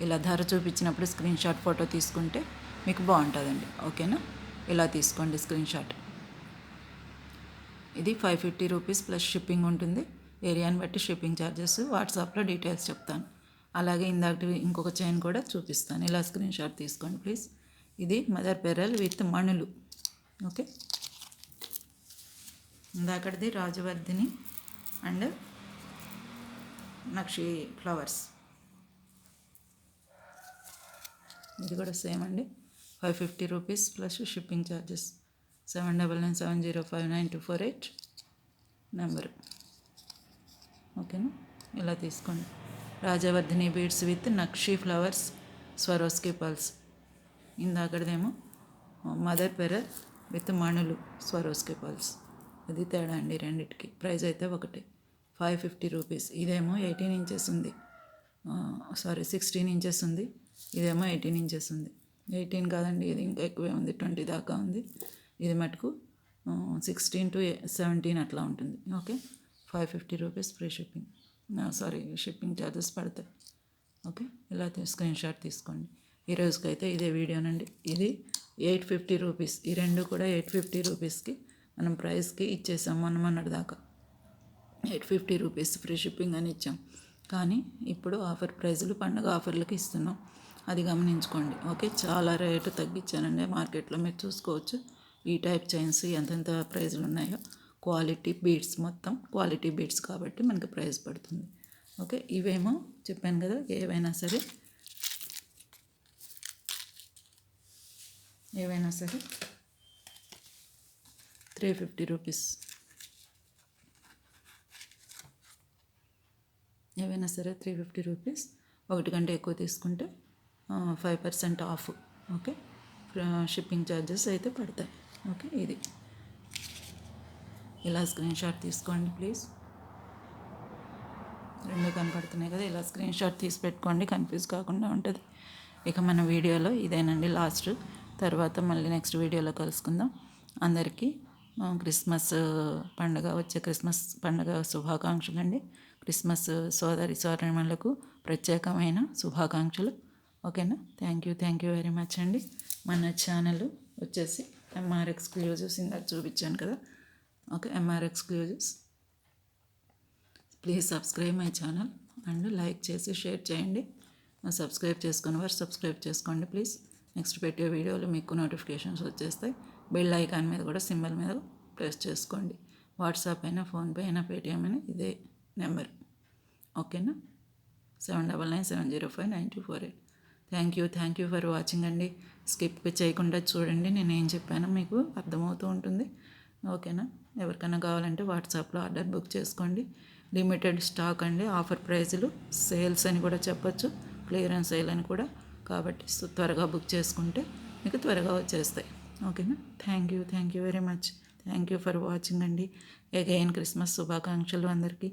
ఇలా ధర చూపించినప్పుడు స్క్రీన్ షాట్ ఫోటో తీసుకుంటే మీకు బాగుంటుందండి. ఓకేనా? ఇలా తీసుకోండి స్క్రీన్ షాట్. ఇది five fifty rupees plus shipping ఉంటుంది. ఏరియాని బట్టి షిప్పింగ్ ఛార్జెస్ వాట్సాప్లో డీటెయిల్స్ చెప్తాను. అలాగే ఇందాక ఇంకొక చైన్ కూడా చూపిస్తాను. ఇలా స్క్రీన్ షాట్ తీసుకోండి ప్లీజ్. ఇది మదర్ పెరల్ విత్ మణులు. ఓకే? ఇందాకటిది రాజవర్ధిని అండ్ నక్షి ఫ్లవర్స్. ఇది కూడా సేమ్ అండి. Five fifty rupees plus shipping charges seven double nine seven zero five nine two four eight number. ఓకేనా? ఇలా తీసుకోండి. Rajavardhini beads with nakshi flowers Swarovski pearls. ఇందాకడదేమో mother pearl with మణులు Swarovski pearls. అది తేడా అండి రెండిటికి. ప్రైస్ అయితే ఒకటి. Five fifty rupees. ఇదేమో ఎయిటీన్ ఇంచెస్ ఉంది. సారీ సిక్స్టీన్ ఇంచెస్ ఉంది. ఇదేమో ఎయిటీన్ ఇంచెస్ ఉంది. ఎయిటీన్ కాదండి ఇది ఇంకా ఎక్కువే ఉంది ట్వంటీ దాకా ఉంది. ఇది మటుకు సిక్స్టీన్ టు సెవెంటీన్ అట్లా ఉంటుంది. Okay? Five fifty rupees free shipping. Sorry shipping charges పడతాయి. ఓకే? ఇలా స్క్రీన్ షాట్ తీసుకోండి. ఈ రోజుకైతే ఇదే వీడియోనండి. ఇది ఎయిట్ ఫిఫ్టీ రూపీస్. ఈ రెండు కూడా ఎయిట్ ఫిఫ్టీ రూపీస్కి మనం ప్రైస్కి ఇచ్చేసాం మనం మొన్నటి దాకా. Eight fifty rupees free shipping అని ఇచ్చాం. కానీ ఇప్పుడు ఆఫర్ ప్రైజులు పండుగ ఆఫర్లకి ఇస్తున్నాం. అది గమనించుకోండి. ఓకే చాలా రేటు తగ్గించానండి మార్కెట్లో. మీరు చూసుకోవచ్చు ఈ టైప్ చైన్స్ ఎంతెంత ప్రైజ్లు ఉన్నాయో. క్వాలిటీ బీడ్స్ మొత్తం క్వాలిటీ బీడ్స్ కాబట్టి మనకి ప్రైస్ పడుతుంది. ఓకే ఇవేమో చెప్పాను కదా ఏవైనా సరే. ఏవైనా సరే. Three fifty rupees. ఏవైనా సరే త్రీ ఫిఫ్టీ రూపీస్. ఒకటి కంటే ఎక్కువ తీసుకుంటే five percent off okay shipping charges అయితే పడతాయి. ఓకే ఇది. ఇలా స్క్రీన్ షాట్ తీసుకోండి ప్లీజ్ రెండు కనపడుతున్నాయి కదా ఇలా స్క్రీన్ షాట్ తీసి పెట్టుకోండి కన్ఫ్యూజ్ కాకుండా ఉంటుంది. ఇక మన వీడియోలో ఇదేనండి లాస్ట్ తర్వాత మళ్ళీ నెక్స్ట్ వీడియోలో కలుసుకుందాం. అందరికీ క్రిస్మస్ పండుగ వచ్చే క్రిస్మస్ పండుగ శుభాకాంక్షలు అండి క్రిస్మస్ సోదరి సోదరిమణులకు ప్రత్యేకమైన శుభాకాంక్షలు. ఓకేనా? Thank you thank you very much అండి. మన ఛానల్ వచ్చేసి ఎంఆర్ ఎక్స్క్లూజివ్స్ ఇందాక చూపించాను కదా. Okay MR exclusives please subscribe my channel and like చేసి షేర్ చేయండి. సబ్స్క్రైబ్ చేసుకుని వారు సబ్స్క్రైబ్ చేసుకోండి ప్లీజ్ నెక్స్ట్ పెట్టే వీడియోలు మీకు నోటిఫికేషన్స్ వచ్చేస్తాయి. బెల్ ఐకాన్ మీద కూడా సింబల్ మీద ప్రెస్ చేసుకోండి. వాట్సాప్ అయినా ఫోన్పే అయినా పేటిఎం అయినా ఇదే నెంబర్ ఓకేనా seven double nine seven zero five nine two four eight thank you thank you for watching అండి. స్కిప్ చేయకుండా చూడండి. నేను ఏం చెప్పానో మీకు అర్థమవుతూ ఉంటుంది. ఓకేనా? ఎవరికైనా కావాలంటే వాట్సాప్లో ఆర్డర్ బుక్ చేసుకోండి. లిమిటెడ్ స్టాక్ అండి. ఆఫర్ ప్రైజులు సేల్స్ అని కూడా చెప్పచ్చు. క్లియరెన్స్ సేల్ అని కూడా. కాబట్టి త్వరగా బుక్ చేసుకుంటే మీకు త్వరగా వచ్చేస్తాయి. ఓకేనా? Thank you thank you very much thank you for watching అండి. అగైన్ క్రిస్మస్ శుభాకాంక్షలు అందరికీ.